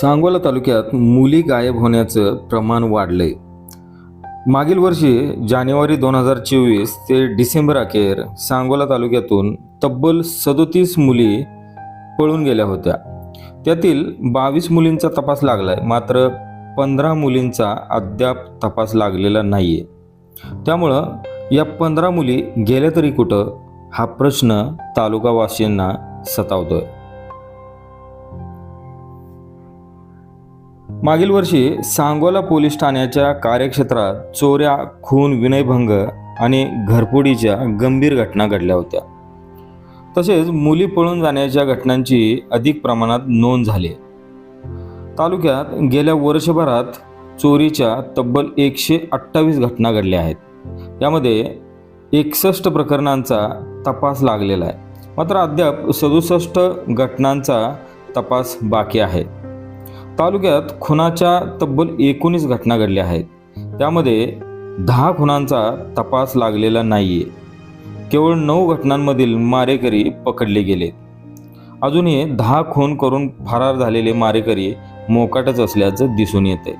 सांगोला तालुक्यात मुली गायब होण्याचं प्रमाण वाढलंय. मागील वर्षी जानेवारी दोन हजार चोवीस ते डिसेंबर अखेर सांगोला तालुक्यातून तब्बल सदोतीस मुली पळून गेल्या होत्या. त्यातील बावीस मुलींचा तपास लागलाय मात्र पंधरा मुलींचा अद्याप तपास लागलेला नाही आहे त्यामुळं या पंधरा मुली गेल्या तरी कुठं हा प्रश्न तालुकावासियांना सतावतोय. मागील वर्षी सांगोला पोलीस ठाण्याच्या कार्यक्षेत्रात चोऱ्या खून विनयभंग आणि घरफोडीच्या गंभीर घटना घडल्या होत्या. तसेच मुली पळून जाण्याच्या घटनांची अधिक प्रमाणात नोंद झाली तालुक्यात गेल्या वर्षभरात चोरीच्या तब्बल एकशे अठ्ठावीस घटना घडल्या आहेत. यामध्ये एकसष्ट प्रकरणांचा तपास लागलेला आहे. मात्र अद्याप सदुसष्ट घटनांचा तपास बाकी आहे. तालुक्यात खुनाच्या तब्बल एकोणीस घटना घडल्या आहेत. त्यामध्ये दहा खुनांचा तपास लागलेला नाही आहे केवळ नऊ घटनांमधील मारेकरी पकडले गेलेत. अजूनही दहा खून करून फरार झालेले मारेकरी मोकाटच असल्याचं दिसून येते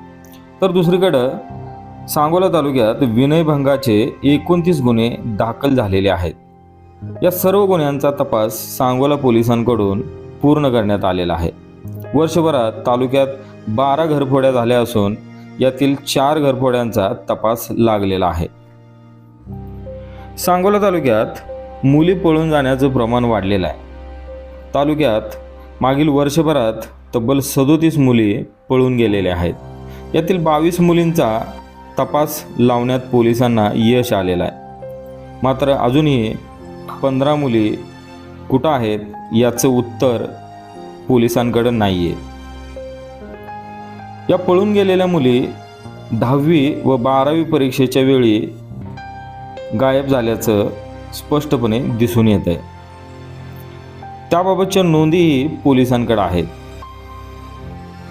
तर दुसरीकडं सांगोला तालुक्यात विनयभंगाचे एकोणतीस गुन्हे दाखल झालेले आहेत. या सर्व गुन्ह्यांचा तपास सांगोला पोलिसांकडून पूर्ण करण्यात आलेला आहे. वर्षभरात तालुक्यात बारा घरफोड्या झाल्या असून यातील चार घरफोड्यांचा तपास लागलेला आहे. सांगोला तालुक्यात मुली पळून जाण्याचं प्रमाण वाढलेलं आहे. तालुक्यात मागील वर्षभरात तब्बल सदोतीस मुली पळून गेलेल्या आहेत. यातील बावीस मुलींचा तपास लावण्यात पोलिसांना यश आलेलं आहे. मात्र अजूनही पंधरा मुली कुठं आहेत याचं उत्तर पोलिसांकडं नाही आहे या पळून गेलेल्या मुली दहावी व बारावी परीक्षेच्या वेळी गायब झाल्याचं स्पष्टपणे दिसून येत आहे. त्याबाबतच्या नोंदीही पोलिसांकडे आहेत.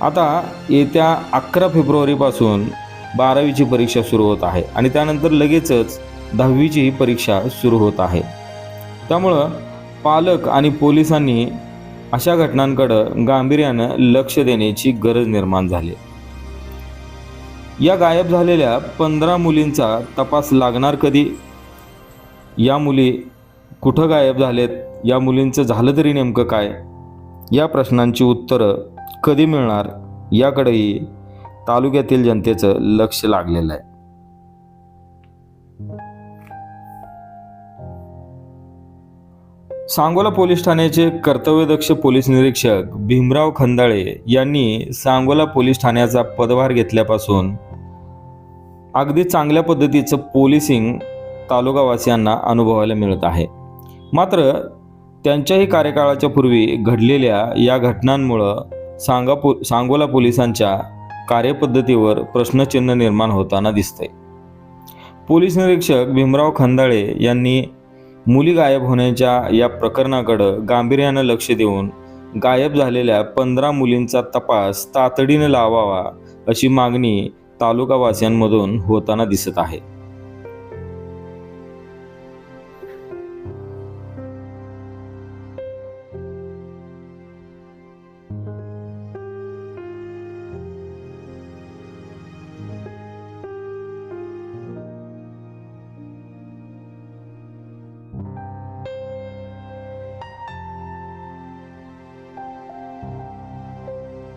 आता येत्या अकरा फेब्रुवारीपासून बारावीची परीक्षा सुरू होत आहे आणि त्यानंतर लगेचच दहावीचीही परीक्षा सुरू होत आहे. त्यामुळं पालक आणि पोलिसांनी अशा घटनांकडं गांभीर्यानं लक्ष देण्याची गरज निर्माण झाली. या गायब झालेल्या पंधरा मुलींचा तपास लागणार कधी? या मुली कुठं गायब झालेत? या मुलींचं झालं तरी नेमकं काय? या प्रश्नांची उत्तरं कधी मिळणार? याकडेही तालुक्यातील जनतेचं लक्ष लागलेलं आहे. सांगोला पोलीस ठाण्याचे कर्तव्यदक्ष पोलीस निरीक्षक भीमराव खंदाळे यांनी सांगोला पोलीस ठाण्याचा पदभार घेतल्यापासून अगदी चांगल्या पद्धतीचं पोलिसिंग तालुकावासियांना अनुभवायला मिळत आहे. मात्र त्यांच्याही कार्यकाळाच्या पूर्वी घडलेल्या या घटनांमुळं सांगा पो सांगोला पोलिसांच्या कार्यपद्धतीवर प्रश्नचिन्ह निर्माण होताना दिसते पोलीस निरीक्षक भीमराव खंदाळे यांनी मुली गायब होण्याच्या या प्रकरणाकडं गांभीर्यानं लक्ष देऊन गायब झालेल्या पंधरा मुलींचा तपास तातडीनं लावावा अशी मागणी तालुकावासियांमधून होताना दिसत आहे.